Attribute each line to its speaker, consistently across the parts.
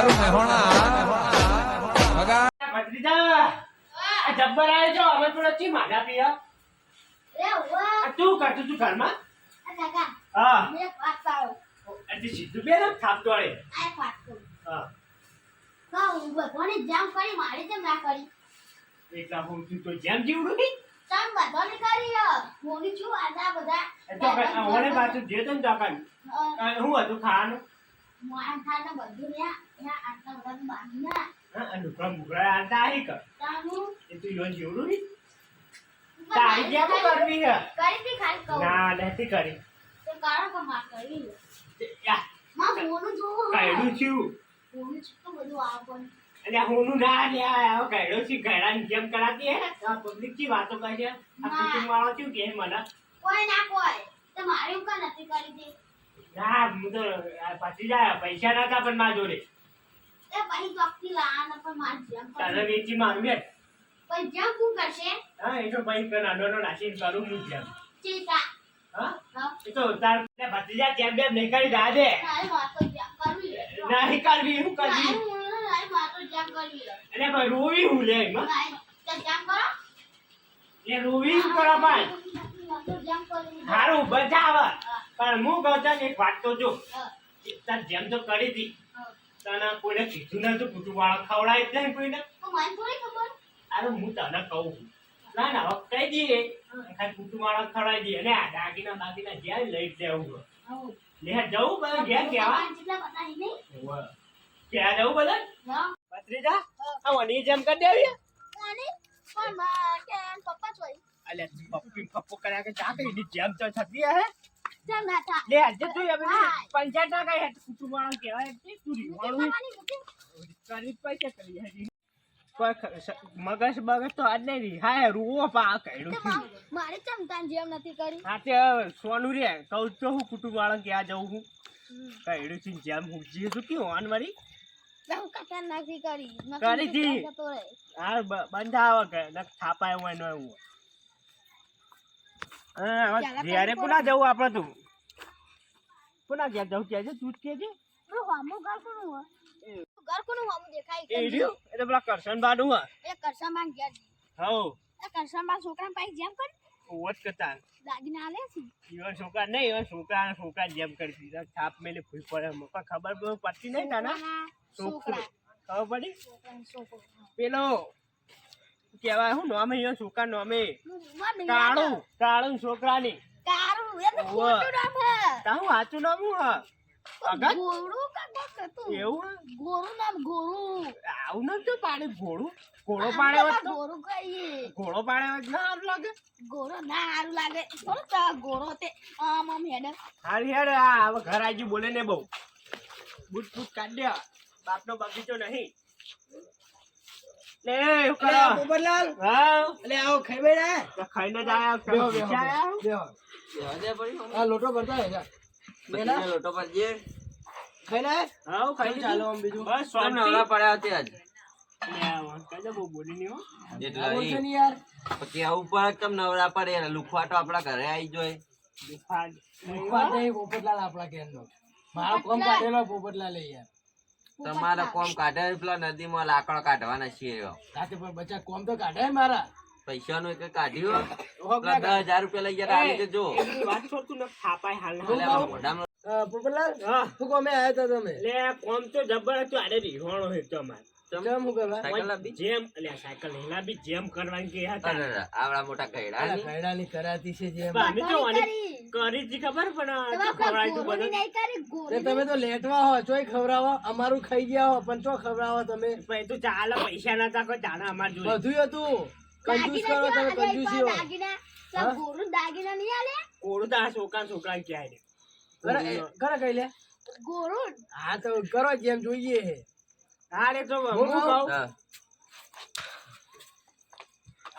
Speaker 1: મારું મહેણા મગા
Speaker 2: ભત્રીજા આ જબ્બર આવ્યો છો અમે થોડો ચી માજા પીયા આ તું કરતું તું ઘરમાં? હા. સીધું બે ને થાપતો હા. એટલા હું તું તો જેમ જીવડું નહીં? એ તો કઈ- આ ઓણે પાછું જે તો ને દુકાન આ શું હતું ખાવાનું? બધું આ ઢોકળા મુકળા આલતા આવી કર. એ તું યોન જીવડું નહીં. તારી જેમ કરવી હે ના કરી. તે છું. હોનું છે જેમ કરાતી હે આ પબ્લિકની વાતો કરે છે આ કુટુંબ વાળો શું કે મને?
Speaker 3: કોઈ ના કોઈ. તો એવું કાં નથી કરી દે.
Speaker 2: ના હું તો પાછી જાય પૈસા નતા પણ મા જોડે.
Speaker 3: એ પછી ચોકથી લાવવાના પણ મારે જેમ
Speaker 2: તારે વેચી મારું બેન?
Speaker 3: પણ જેમ તું કરશે?
Speaker 2: હા એ તો ભાઈ કર નાનો નાસી કરું હું જેમ
Speaker 3: ચિંતા.
Speaker 2: હા?
Speaker 3: હા.
Speaker 2: એ તો તાર ભત્રીજા જેમ બેમ નહીં કરી દા દે
Speaker 3: તારી વાતો જેમ કરવી
Speaker 2: નહીં કરવી શું કરવી?
Speaker 3: તારી હું તારી કરવી
Speaker 2: અને ભાઈ રોવી હું લે એમાં
Speaker 3: તારી તો જેમ કરો.
Speaker 2: એ રોવી શું કરો પણ.
Speaker 3: વાતો જેમ કરવી
Speaker 2: સારું બચાવ પણ હું કહું એક વાત તો જો તાર જેમ તો કરી હતી. તને કોઈને કીધું નતું કુટુંબ વાળા ખવડાય જ નહીં કોઈને.
Speaker 3: મને થોડી ખબર.
Speaker 2: અરે હું તને કહું ના ના હવે કહી દઈએ. ખાલી કુટુંબ વાળા ખવડાવી દઈએ. અને આ દાગીના દાગીના જ્યાં લઈ જવું લે જવું બધા ઘેર કેવા? ક્યાં જવું બધા? ભત્રીજા? આ વની જેમ કરી દેવી
Speaker 3: પણ પપ્પા
Speaker 2: અલે પપ્પી પપ્પો કર્યા કે જા કઈ જેમ તો થતી હે. મગજ બગજ તો આજ નહીં હા રૂવો પા
Speaker 3: મારે ચમકાન જેમ નથી કરી
Speaker 2: હા તે સોનું રે. કહું તો હું કુટુંબ વાળા ક્યાં જવું હું. કહેડું છું જેમ હું જીવ છું કે ઓન મારી
Speaker 3: હું કટા નથી કરી.
Speaker 2: કરી
Speaker 3: તો
Speaker 2: દી.
Speaker 3: જતો રહે.
Speaker 2: હા બ- કે નક થાપાય હોય ને એવું. હા
Speaker 3: કરી
Speaker 2: પુના જવું આપણે તું? પુના ઘેર જવું કે છે? તું કે છે?
Speaker 3: પેલું ઘર કોનું હોય? ઘર કોનું હોમું દેખાય
Speaker 2: એ
Speaker 3: કે
Speaker 2: એ તો પેલા કરશન બાનું હોય.
Speaker 3: એ ઘેર એ કરશામાં છોકરા પાઈ જેમ કરી.
Speaker 2: ઓવર કરતા.
Speaker 3: છે.
Speaker 2: ઈવન છોકરા નહીં ઈવન છોકરા છોકરા જેમ કરી દીધા છાપ મેલી ભૂઈ પડે. એમ. ખબર પડતી નહીં
Speaker 3: નાના. છોકરા
Speaker 2: ખબર પડી? પેલો કેવાય હું નોમે ઈવન છોકરા નોમે. કાળું કાળું છોકરાની.
Speaker 3: કારું એ તો. ખોટું નામ હે?
Speaker 2: તારું સાચું નામ
Speaker 3: ગોરું કાંક.
Speaker 2: એવું?
Speaker 3: ગોરુ નામ ગોરુ
Speaker 2: આવું નતું પાડે ઘોડું ઘોડો પાડે હોત ગોરુ
Speaker 3: ગોરું કહીએ.
Speaker 2: ઘોડો પાડે ના સારું લાગે?
Speaker 3: ગોરો ના સારું લાગે. થોડું તો ગોરો તે આમ આમ હેડે.
Speaker 2: હારી હેડ આ હવે ઘર આજી બોલે ને બહુ. બૂટ બૂટ કાઢ દે. બાપનો બગીચો નહીં. લે એવું કરો
Speaker 4: પોપટલાલ
Speaker 2: હા.
Speaker 4: એટલે આવો ખાઈ
Speaker 2: ખાઈને જ આયા
Speaker 4: બેહો બેહો
Speaker 2: પૈસા આયા?
Speaker 4: બેહો. આ લોટો ભરતા હે જા.
Speaker 5: લોટો પર
Speaker 4: ખાઈ લે
Speaker 2: હાઉ, ખાઈ
Speaker 4: શું ચાલો આમ બીજું.
Speaker 2: બસ
Speaker 5: કોણ નવરા પડ્યા હતી આજ. પડે લુખવા તો આપડા ઘરે આવી જોઈ
Speaker 2: દુખાડ.
Speaker 4: વાત નહીં પોપટલાલ આપણા મારો કોમ કાઢેલો પોપટલાલ યાર.
Speaker 5: તમારે કોમ કાઢે પેલા નદીમાં લાકડો કાઢવાના છીએ.
Speaker 4: પણ બચ્ચા કોમ તો કાઢે મારા.
Speaker 5: પૈસાનું એક કાઢ્યું દસ હજાર રૂપિયા લઈ ગયા આવી
Speaker 2: જજો. વાત છોડ ને થાપાય હાલ ના.
Speaker 5: એટલે આમાં મોઢામાં
Speaker 4: પોપટલાલ શું કોમે આવ્યા તા તમે?
Speaker 2: લે કોમ તો જબર હતું આડે રીહોણો હતો અમારે.
Speaker 4: કેમ શું કરવા?
Speaker 2: જેમ એટલે સાયકલ હેલા જેમ કરવાની કે હતા
Speaker 5: અરે અરે, આવડા મોટા કૈડા
Speaker 4: અલા, કરાતી છે જે
Speaker 2: પણ
Speaker 3: કરી.
Speaker 2: આની ખબર પણ
Speaker 3: તમે
Speaker 2: તું બધું.
Speaker 4: તમે લેટવા હો ચોય ખવડાવો અમારું ખાઈ ગયા હો પણ ચો ખવડાવો તમે?
Speaker 2: તું ચાલે પૈસા ના તાકો જાણે અમાર જોડે.
Speaker 4: બધું હતું કંજૂસ કરો તમે
Speaker 3: દાગીના. પેલા ગોરું દાગીના નહીં આલે?
Speaker 2: કોળું તો છોકરા છોકરા ક્યાં
Speaker 4: કરે કરે કઈ લે.
Speaker 3: ગોરું
Speaker 4: હા તો કરો જેમ જોઈએ
Speaker 2: તો
Speaker 4: હું કહું?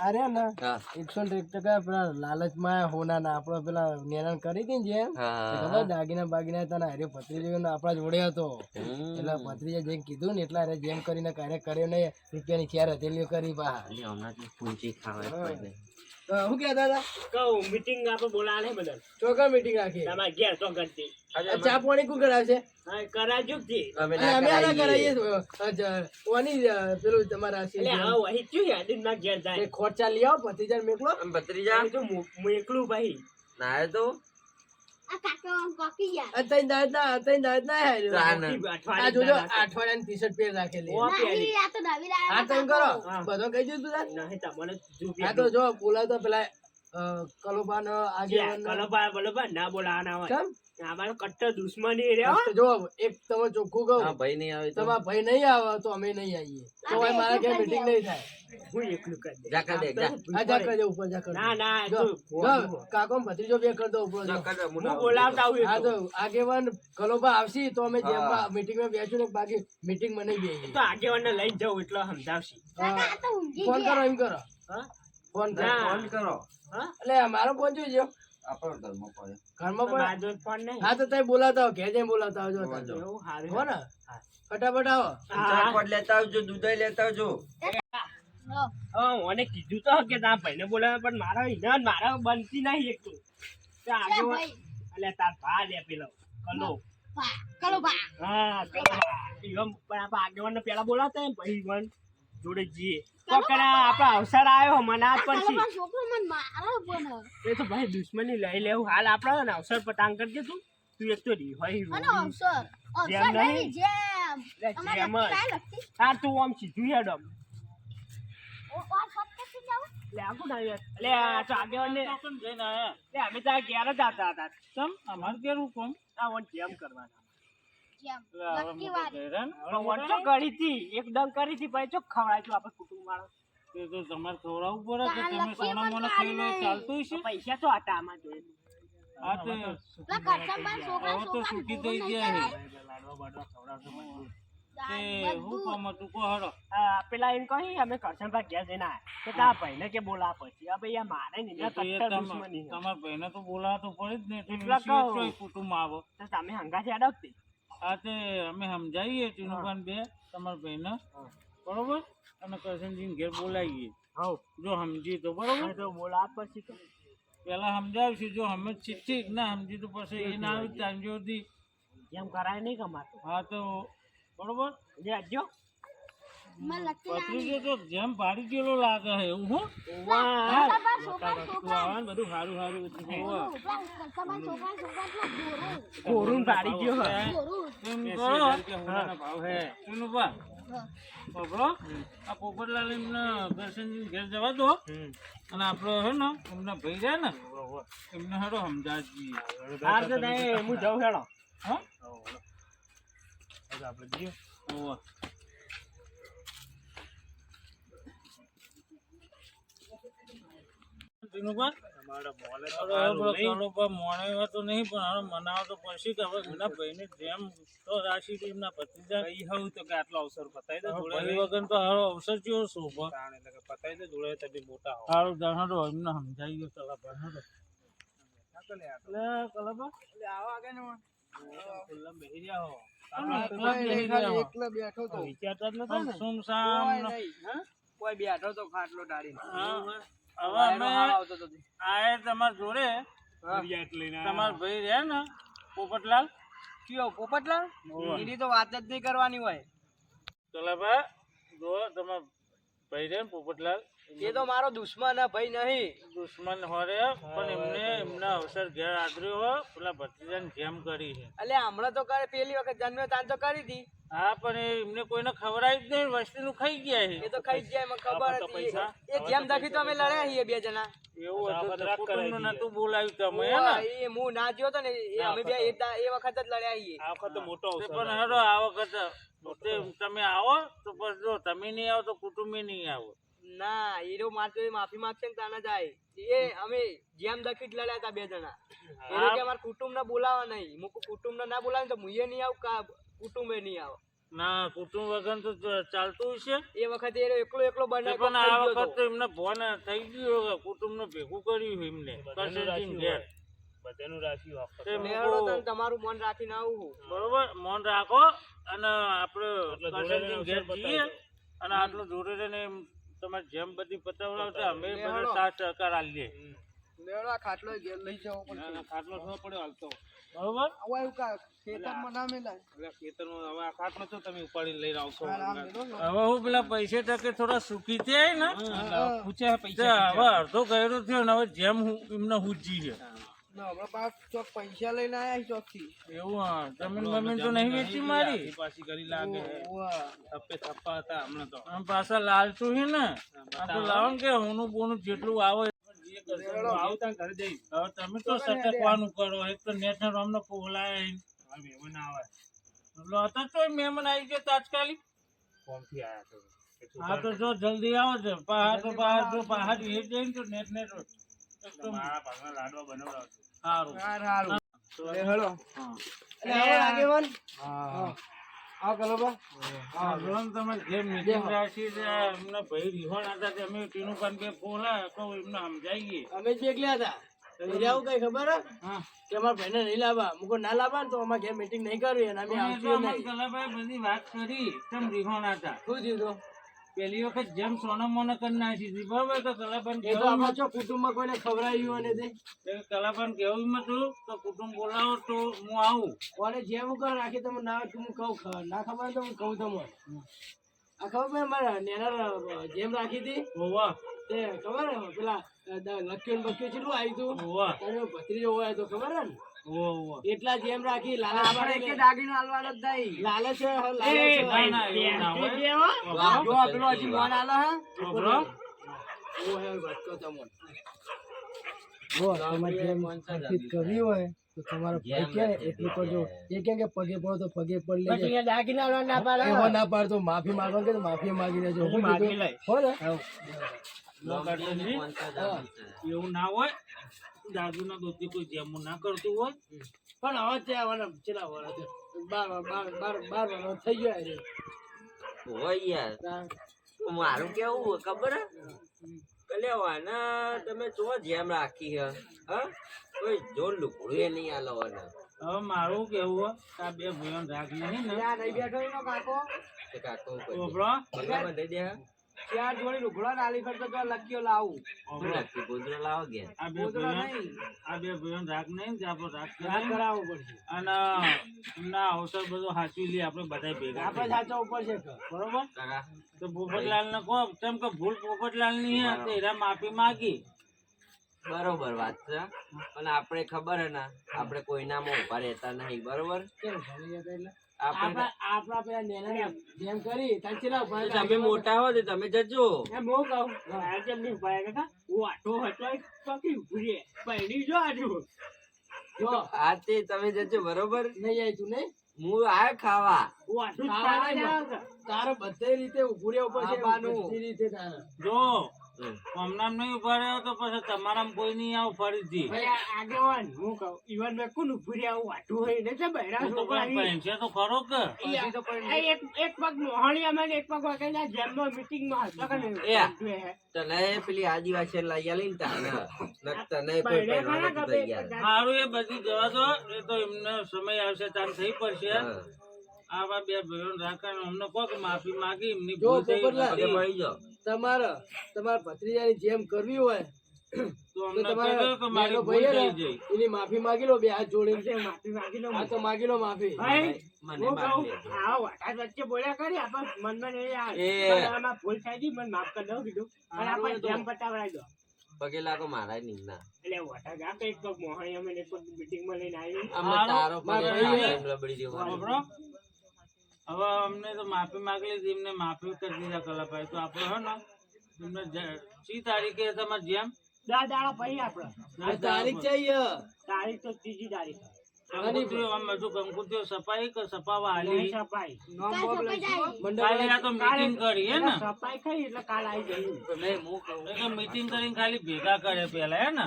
Speaker 4: અરે ના એકસો ને એક ટકા પેલા લાલચમાં હોના ના આપડે પેલા નેરાણ કરી હતી જે જેમ
Speaker 5: હા,
Speaker 4: તે
Speaker 5: હા.
Speaker 4: ખબર દાગીના બાગીના તને હારે ભત્રીજો આપણા જોડે હતો. એટલે ભત્રીજા જેમ કીધું ને એટલા અરે જેમ કરીને કાર્ય કર્યો ને રૂપિયાની ચાર હથેલીઓ કરી
Speaker 5: બા હમણાં પૂંચી ખાવા.
Speaker 4: હા, કહેતા હતા?
Speaker 2: કહું મીટિંગ આપણે બોલાવે બધા.
Speaker 4: ચોકર મીટિંગ રાખી
Speaker 2: તમારે ઘેર તો કરતી
Speaker 4: ચા પાણી કોણ કરાવશે?
Speaker 2: કરાજુક કરાજો જી
Speaker 5: અમે ના
Speaker 4: પેલું તમારા
Speaker 2: એટલે
Speaker 4: શિરજાન?
Speaker 2: આવો અહીં ચું યાદી ના ઘેર
Speaker 4: એ
Speaker 2: જાય
Speaker 4: ખોરચા લઈ આવો ભત્રીજાને મેકલો.
Speaker 5: ભત્રીજા?
Speaker 2: હું તો મુ- હું એકલું ભાઈ.
Speaker 4: ના
Speaker 3: તો
Speaker 2: જો
Speaker 4: આ તો જો બોલાવતો પેલા કલોબાનો આજે
Speaker 2: કલોબા બલોબા ના બોલાવાના હોય.
Speaker 4: કેમ?
Speaker 2: અમારો કટ્ટર દુશ્મની રે
Speaker 4: જો એક તમે ચોખ્ખું કહું.
Speaker 5: હા ભાઈ નહીં આવે તો.
Speaker 4: તમારા ભાઈ નહીં આવે તો અમે નહીં આવીએ. તો મારા ઘેર મીટિંગ નહીં થાય.
Speaker 2: હું એકલું કરી દઈશ.
Speaker 5: જા દે, જા.
Speaker 4: આ જા કરજો ઉપર જાકા
Speaker 2: ના ના
Speaker 4: જો, કાકો ભત્રીજો બે કર દો ઉપર જો.
Speaker 5: જા. કર દે,
Speaker 2: હું બોલાવતા આવું
Speaker 4: હા તો આગેવાન કલોબા આવશે તો અમે
Speaker 5: જેમ
Speaker 4: જેમમાં મીટિંગમાં બેસું ને બાકી મીટિંગમાં નહીં બેસીએ.
Speaker 2: તો આગેવાનને લઈને જાઉં એટલે સમજાવશે.
Speaker 4: ફોન કરો એમ કરો.
Speaker 2: હા?
Speaker 4: ફોન કરો
Speaker 5: ફોન કરો.
Speaker 4: એટલે મારો ફોન જોઈજો
Speaker 5: આપણો ધર્મ પડે
Speaker 4: ઘરમાં
Speaker 2: તો
Speaker 4: પણ
Speaker 2: મારા જોડે ફોન નહીં.
Speaker 4: હા તો તમે બોલાવતા હો ઘેર જઈને બોલાવતા આવજો
Speaker 5: જો.
Speaker 4: હો ને? ફટાફટ આવો.
Speaker 2: હા.
Speaker 5: લેતા આવજો દૂધ લેતા આવજો.
Speaker 2: મને કીધું તો કે તારા ભાઈને બોલાવે પણ મારા ઈના મારા બનતી નહીં એક તો. તે
Speaker 3: લે
Speaker 2: અલ્યા તાર ભા લે પેલો. કલો.
Speaker 3: કલો ભા.
Speaker 2: હા કલો ભા. પણ આપણે આગેવાનને પેલા બોલાતા ઈવન. જોડે જઈએ. તો કરે આપણા અવસર આવ્યો મને આજ
Speaker 3: કલો
Speaker 2: પછી
Speaker 3: છોકરો મને મારે પણ.
Speaker 2: એ તો ભાઈ દુશ્મની લઈ લેવું. હાલ આપણે ને અવસર પટાંગ કરજે તું. તું એક તો રી હોય
Speaker 3: અને અવસર
Speaker 2: જેમ
Speaker 3: અવસર
Speaker 2: નહીં?
Speaker 3: જેમ?
Speaker 2: હા તું આમ સીધું હેડ આમ.
Speaker 3: આ
Speaker 2: લે આ આ તો આગેવાનને લે. અમે ત્યાં આ ઘેર જ આવતા હતા. ચમ અમાર ઘેર હું કોમ આ વન જેમ કરવાના.
Speaker 3: જેમ. લકી વાળી.
Speaker 2: હતી એક ડંગ કરી હતી પછી ચો ખવડાય છું આપણે કુટુંબ વાળો
Speaker 6: તે તો તમારે ખવડાવવું પડે કે તમે સોના મોના ખાઈ લો ચાલતું હશે?
Speaker 2: પૈસા તો હતા આમાં જોઈએ
Speaker 6: આ તે
Speaker 3: પેલા કરશનભાઈ છોકરા
Speaker 6: હવે તો
Speaker 3: છોકરા
Speaker 6: થઈ ગયા
Speaker 2: છે પેલા એમ કહી અમે કરશનભાઈ ઘેર જઈને આયા. તો તારા ભાઈને કે બોલા પછી. આ ભાઈ મારે
Speaker 6: તમારા ભાઈને તો બોલાવતો પડે જ ને
Speaker 2: એટલા
Speaker 6: કુટુંબ આવો.
Speaker 2: તો તમે હંગાથી અડકતી
Speaker 6: આ તે અમે સમજાવીએ ટીનુભાન બે તમારા ભાઈને. બરોબર? અને કરશનજીને ઘેર બોલાવીએ.
Speaker 2: હવ.
Speaker 6: જો સમજી તો બરોબર?
Speaker 2: તો બોલા પછી
Speaker 6: પેલા સમજાવીશું જો અમે ચીઠી ના સમજી તો પછી એ ના આવી ત્યાં સુધી
Speaker 2: એમ કરાય નહીં કમાતું.
Speaker 6: હા તો બરોબર?
Speaker 2: જે.
Speaker 6: તો જેમ પાડી ગયેલો લાગે છે એવું હો? બધું સારું સારું
Speaker 3: ગોરું.
Speaker 2: કોરું પાડી ગયો હે.
Speaker 6: ટીનુભા
Speaker 3: હા.
Speaker 6: બબરો આ પોપટલાલ એમને દર્શનજી ઘેર જવા દો. અને આપણો હે ને એમના ભાઈ જાય ને એમને હેડો સમજાજી
Speaker 2: હું જાઉં હેડો.
Speaker 6: હા?
Speaker 2: આપણે જઈએ. તમારો તો
Speaker 6: હવે
Speaker 2: હારું
Speaker 6: આપણો
Speaker 2: નહીં.
Speaker 6: કાળુભા મોણે તો નહીં પણ હવે મનાવો તો પછી કે હવે ભાઈને જેમ તો રાશિ એમના ભત્રીજા.
Speaker 2: કઈ હવું તો કે આટલો અવસર પતાવી દે
Speaker 6: વગર તો હારો અવસર જેવો શોભો?
Speaker 2: એટલે કે પતાવી દે જોડે તમે મોટા હો.
Speaker 6: સારું દાણો એમને સમજાઈ ગયો એટલે
Speaker 2: બેહી રહ્યા હો.
Speaker 6: એકલા
Speaker 4: બેઠો તો.
Speaker 2: વિચારતા જ નતા
Speaker 6: સુમસામ
Speaker 4: કોઈ બેઠો તો ખાટલો ડાળી
Speaker 6: હા. હવે અમે આયે તમારા જોડે તમારા ભાઈ રહ્યા ને પોપટલાલ?
Speaker 4: કયો પોપટલાલ? એની તો વાત જ નહીં કરવાની હોય.
Speaker 6: કલાબા જો તમારા ભાઈ રહે ને પોપટલાલ
Speaker 4: એ તો મારો દુશ્મન હે ભાઈ નહીં.
Speaker 6: દુશ્મન હોરે પણ એમને એમના અવસર ઘેર આદર્યો હો પેલા ભત્રીજાને જેમ કરી છે.
Speaker 4: એટલે હમણાં તો કરે પેલી વખત જન્મ્યો તાન તો કરી હતી
Speaker 6: હા પણ એમને એમને કોઈને ખવડાવી જ નહીં વસ્તીનું ખાઈ ગયા છે.
Speaker 4: એ તો ખાઈ ગયા એમાં ખબર હતી. એ જેમ દાખી તો અમે લડ્યા છીએ બે જણા.
Speaker 6: એવું હતું તો કુટુંબનું નતું બોલાવ્યું તમે હે ને?
Speaker 4: એ હું ના જ્યો તો ને એ અમે બે એ વખત જ લડ્યા છીએ.
Speaker 2: આ વખત મોટો
Speaker 6: પણ આ વખત તે તમે આવો તો પછી જો તમે નહીં આવો તો કુટુંબી નહીં આવો.
Speaker 4: ના એ તો મારતો એ માફી માંગશે ને તાના જાય. એ અમે જેમ દખીટ લડ્યા હતા બે જણા. એ કે અમારા કુટુંબ ને બોલાવા નહીં. મુકુ કુટુંબ ને ના બોલાવે તો મુએ નહીં આવું કા કુટુંબે નહીં આવ.
Speaker 6: ના કુટુંબ વગર તો ચાલતું હશે.
Speaker 4: એ વખતે એ એકલો એકલો બને
Speaker 6: પણ આ વખત તો. એમને ફોન થઈ ગયો કુટુંબ કુટુંબ ભેગું કર્યું એમને.
Speaker 2: બધાનું રાખ્યું
Speaker 4: તમારું મન રાખીને આવું
Speaker 6: બરોબર? મન રાખો અને આપણે ઘેર જઈએ અને આટલું જોડે રહીને તમારે જેમ બધી પતાવડાવતા અમે બધા સાથ સહકાર આલીએ.
Speaker 4: લેવડો ખાટલો ઘેર લઈ જવો
Speaker 6: ખાટલો થવો પડ્યો હાલતો. બરોબર?
Speaker 4: આવું એવું કા ખેતરમાં ના મેલાય.
Speaker 6: એટલે ખેતરમાં હવે આ ખાટલો તો તમે ઉપાડીને લઈને આવશો. હવે હું પેલા પૈસે ટકે થોડા સુખી થયા ને? પૂછ્યા પૈસા હવે અડધો ગયેલો થયો ને હવે જેમ હું એમને હુજી છે
Speaker 4: પૈસા લઈને આયા
Speaker 6: એવું હા જમીન બમીન તો નહીં વેચી મારી. પાછી કરી લાગે. થપ્પે થપ્પા હતા હમણાં તો. આમ પાછા લાલચું છે ને. આ તો લાવો કે હોનું બોનું જેટલું આવે. તમે તો સટકવાનું કરો એક તો નેટ ને અમને પોલાય મહેમાન આવે. એટલે હતા તો મહેમાન આવી ગયો તાત્કાલિક. તો. હા તો જો જલ્દી આવો છે પહાડ તો પહાડ તો પહાડ એ જઈને તો નેટ નેટ મારા ભાગના લાડવા બનાવડાવજો. સારું
Speaker 4: હાર હારું. લે
Speaker 6: હા.
Speaker 4: એટલે હવે આગેવાન.
Speaker 6: હા.
Speaker 4: આ
Speaker 6: હા. જોન તમે જે મીટિંગ રાખી છે એમના ભાઈ વિહોણ હતા તે અમે ટીનું પાન કે બોલા તો એમને સમજાઈએ.
Speaker 4: અમે જ એકલા હતા. આવું કઈ ખબર હા? કે અમારા ભાઈને નહીં લાવવા. મુકો ના લાવવા ને તો અમારે ઘેર મીટિંગ નહીં કરવી અને અમે નહીં.
Speaker 6: કલાભાઈ બધી વાત કરી રિહોણ હતા?
Speaker 4: શું થયું તો?
Speaker 6: પેલી વખત જેમ સોનમ મોના કરી નાખી હતી બરાબર? તો કલાભાઈ
Speaker 4: એ તો આમાં છો કુટુંબમાં કોઈને ખવડાવ્યું અને તે?
Speaker 6: કલાપન કેવું હતું તો? કુટુંબ બોલાવો તો હું આવું.
Speaker 4: કોને જેમ કર રાખી તમે ના તું કહું ના ખબર તો હું કહું તમને. આ ખબર મેં મારા નેના જેમ રાખી હતી?
Speaker 6: હોવા.
Speaker 4: તે ખબર પેલા લખ્યું લખ્યું છેલ્લું આવ્યું હતું
Speaker 6: હોવા.
Speaker 4: અને ભત્રીજો હોય તો ખબર ને? એટલા જેમ રાખી લાલચ દાગીનો હાલવાનો જ નહીં. લાલચ પેલો હજી મોન આલે હે? કરવી હોય તો તમારો ભાઈ કે એટલું કરજો. એ કે કે પગે પડો તો પગે પડી લેજો દાગીના ના પાડે. એવો ના પાડતો માફી માંગો કે તો માફી માંગી લેજો. હું
Speaker 6: માગી? લઈ.
Speaker 4: હો ને.
Speaker 6: એવું ના હોય. દાદુ ના કોઈ જેમ ના કરતું હોય.
Speaker 4: પણ હવે ત્યાં આવવાના ચેલા વરસ છે? બાર બાર બાર બાર વરસ થઈ ગયા છે.
Speaker 5: હોય યાર. મારું કેવું ખબર હે? કલ્યાવાના તમે જો જેમ રાખી હે. હા? કોઈ જોર લુકડું એ નહીં આલવાના
Speaker 6: હવે મારું કેવું હોય? આ બે ભાઈઓ રાખ નહીં ને?
Speaker 4: બેઠો કાકો.
Speaker 5: કાકો બંધાઈ દે
Speaker 4: ચાર જોડી લુગડા નાલી ફરતો તો લખ્યો લાવું.
Speaker 5: ગોદડો લાવો ગયા
Speaker 6: આ બે
Speaker 4: ગોદડા નહીં.
Speaker 6: આ બે ભાઈઓ રાખ નહીં જ આપણે રાખ
Speaker 4: રાત
Speaker 6: કરીએ.
Speaker 4: પડશે.
Speaker 6: અને ના અવસર બધો હાચવી લઈએ આપણે બધા ભેગા
Speaker 4: આપણે સાચો ઉપર છે
Speaker 6: બરોબર? તો પોપટલાલ ને કહો તેમ કે ભૂલ પોપટલાલની હે તો એરા માફી માંગી.
Speaker 5: બરોબર વાત છે. પણ આપણે ખબર હે ને આપણે કોઈનામાં ઊભા રહેતા નહીં બરોબર?
Speaker 4: કેમ ભણી જતા એટલે?
Speaker 5: તમે મોટા હો તો તમે જજો.
Speaker 2: હું કહું? આજે પૈડી જો આજુ
Speaker 4: જો.
Speaker 5: આ તે તમે જજો બરોબર?
Speaker 4: નહીં આવી તું નહીં?
Speaker 5: હું આ ખાવા.
Speaker 2: તારો
Speaker 4: ખાવા
Speaker 2: ખાવા
Speaker 4: તારે બધે રીતે ઉભું રહેવું પડશે રીતે
Speaker 6: જો. હમણાં નહીં ઊભા રહ્યો તો પછી તમારા કોઈ નહીં આવું ફરીથી
Speaker 2: આગેવાન હું કહું ઈવન મેં કોણ ઉભરી આવું વાટું હોય ને છે બૈરા
Speaker 6: તું તો
Speaker 2: છોકરા
Speaker 6: પેલા
Speaker 2: ઈ.
Speaker 6: પૈસે તો ખરો કે
Speaker 2: ઈ આ- આ એક એક પગ મોહણી અમે એક પગ વગર જેમનો મીટિંગમાં હતો કે નહીં?
Speaker 5: એ.
Speaker 2: હે.
Speaker 5: તને પેલી આદિવાસી લઈ આલી ને તને કોઈ
Speaker 6: સારું એ બધી જવા દો એ તો એમને સમય આવશે તાન થઈ પડશે. આવા બે ભાઈઓ રાખવાનું અમને કહો કે માફી માગી એમની ભૂલ થઈ
Speaker 4: પોપટલાલ. તમારે તમારા ભત્રીજાની જેમ કરવી હોય હે એની માફી માગી લો બે હાથ
Speaker 2: જોડે માફી માગી લો
Speaker 4: આ તો માગી લો માફી.
Speaker 2: હું વચ્ચે બોલ્યા કરી આપણે મનમાં નહીં ભૂલ થઈ ગઈ મને માફ કરી દઉં કીધું. અને આપણે જેમ પતાવડાવી દો.
Speaker 5: પગે લાગો મારા
Speaker 2: એટલે વાટાત આ કંઈક મોહણી અમે એક મીટિંગમાં લઈને આવી.
Speaker 5: તારો પગે લબડી દેવાનો.
Speaker 6: હવે અમને તો માફી માંગી લીધી એમને માફી કરી દીધા કલાભાઈ. તો આપણે હે ને તમને સી તારીખે તમારે જેમ?
Speaker 2: દસ દાડા પછી આપણે
Speaker 4: તારીખ છે
Speaker 2: તારીખ તો ત્રીજી તારીખ.
Speaker 6: સફાઈ સફાવા હાલી. આ તો મીટિંગ કરી હે ને?
Speaker 2: સફાઈ કરી એટલે કાલ આવી જઈએ.
Speaker 5: નહીં, હું કહું.
Speaker 6: મીટિંગ કરીને ખાલી ભેગા કરે પેલા હે ને?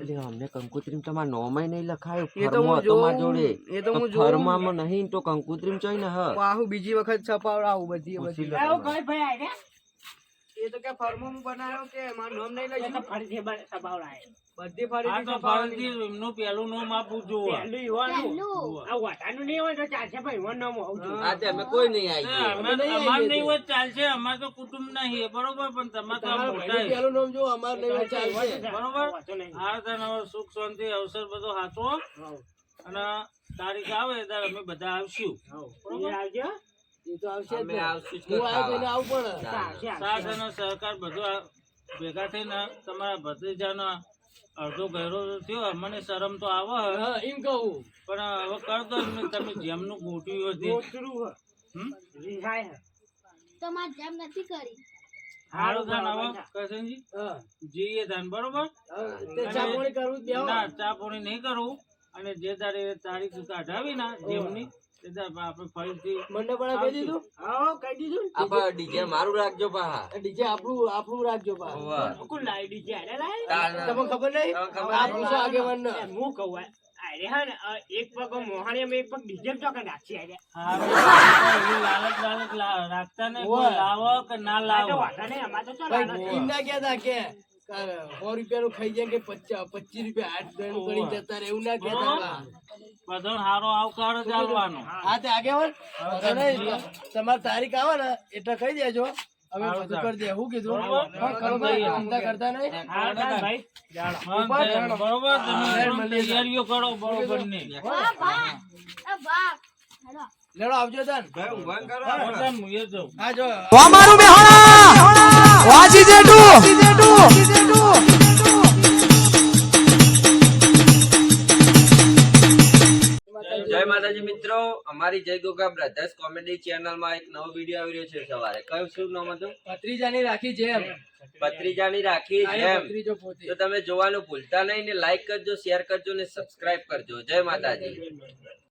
Speaker 5: એટલે અમને કંકુત્રીમ તમારા નોમાય નહીં લખાયું.
Speaker 4: એ તો હું
Speaker 5: ફરમો હતો મારા
Speaker 4: જોઉં.
Speaker 5: જોડે.
Speaker 4: એ તો હું
Speaker 5: નહીં તો કંકુત્રીમ ચોય ને હ.
Speaker 4: બીજી વખત છપાવડાવું બધી બધી.
Speaker 2: ભાઈ આવી
Speaker 5: એ તો કે ફોર્મમાં બનાવ્યો કે મારું નામ નહીં
Speaker 2: લઈ ફરીથી સભાવડાય.
Speaker 5: બધી
Speaker 6: ફરી એમનું પહેલું નામ આપું જો
Speaker 2: પહેલું યુવાનું. આ વાટાનું નહીં હોય તો ચાલશે ભાઈ યુવાનું નામ જોઈએ.
Speaker 5: હા તે અમે કોઈ નહીં આવી
Speaker 6: અમાર નહીં હોય ચાલશે અમાર તો કુટુંબ નહીં બરોબર? પણ તમારે તો મોટા
Speaker 4: પહેલું નામ જો અમાર નહીં હોય ચાલશે.
Speaker 6: બરોબર? આ તને સુખ શાંતિ અવસર બધો
Speaker 2: હાચો
Speaker 6: અને તારીખ આવે ત્યારે અમે બધા આવશું.
Speaker 2: બરોબર? આવજો.
Speaker 4: એ તો આવશે જ
Speaker 5: અમે
Speaker 4: ને.
Speaker 5: આવશું જ
Speaker 4: હું આવ્યો તો આવવું પડે.
Speaker 2: તો આવશે, આવશે.
Speaker 6: સાથ અને સહકાર બધું ભેગા થઈને તમારા ભત્રીજાનો અડધો ગયરો થયો અમને શરમ તો આવે
Speaker 4: એમ કહું.
Speaker 6: પણ હવે કર દો તમે જેમનું ગોઠવ્યું હતી
Speaker 2: ગોતરું હે.
Speaker 6: હમ?
Speaker 2: રિહાય હે.
Speaker 3: તો મારે જેમ નથી કરી.
Speaker 6: હારું તાન હવે કરશનજી
Speaker 4: હા.
Speaker 6: જઈએ તાન બરોબર?
Speaker 4: ચા પાણી કરવું
Speaker 6: ના ચા પાણી નહીં કરવું અને જે તારે તારીખ કાઢાવી ના જેમની આપણે ફરીથી
Speaker 4: મંડપ વાળા કહી દીધું
Speaker 2: હોવ, કહી દીધું
Speaker 5: આપણે ડીજે મારું રાખજો પાહા
Speaker 4: ડીજે આપણું આપણું રાખજો પા
Speaker 2: કોણ લાવી દીધી? આને લાવી?
Speaker 4: તમને ખબર નહીં
Speaker 5: તમને
Speaker 4: આ? પૂછો આગેવાનને.
Speaker 2: હું કહું આરે હે ને, એક પગ મોહાણીમાં એક પગ ડીજે ચોકે નાખી આરે.
Speaker 6: હારું. લાલચ લાલચ રાખતા
Speaker 4: ને.
Speaker 6: લાવો કે ના લાવો
Speaker 2: વાંધો નહીં, અમારે તો ચાલો
Speaker 4: કે સો રૂપિયા નું ખાઈ જાય કે પચાસ પચીસ રૂપિયા આઠ દણ ગણી જતા રહે એવું ના કેતા
Speaker 6: બધા હારો આવકાર જ આવવાનો.
Speaker 4: હા તે આગેવાન. તમારે તારીખ આવે ને એટલે કહી દેજો. હવે બધું કરી દે. શું કીધું? હા, ખરો ચિંતા કરતા નહીં.
Speaker 6: બરોબર તમે તૈયારીઓ કરો બરોબરની
Speaker 3: વાહ વાહ એ વાહ હેલો.
Speaker 4: લેડો આવજો તાન.
Speaker 5: ભાઈ ઊંઘવાનું કરો.
Speaker 6: બધા હું એ
Speaker 4: હા જો.
Speaker 1: અમારું બેહોણા! વાજી જેટું
Speaker 5: જય માતાજી મિત્રો અમારી જય ગોગા બ્રધર્સ કોમેડી ચેનલમાં એક નવો વીડિયો આવી રહ્યો છે સવારે. કયું શું નામ હતું?
Speaker 4: ભત્રીજાની રાખી જેમ
Speaker 5: પત્રીજાની રાખી જેમ તો તમે જોવાનું ભૂલતા નહીં ને લાઈક કરજો શેર કરજો ને સબસ્ક્રાઇબ કરજો. જય માતાજી.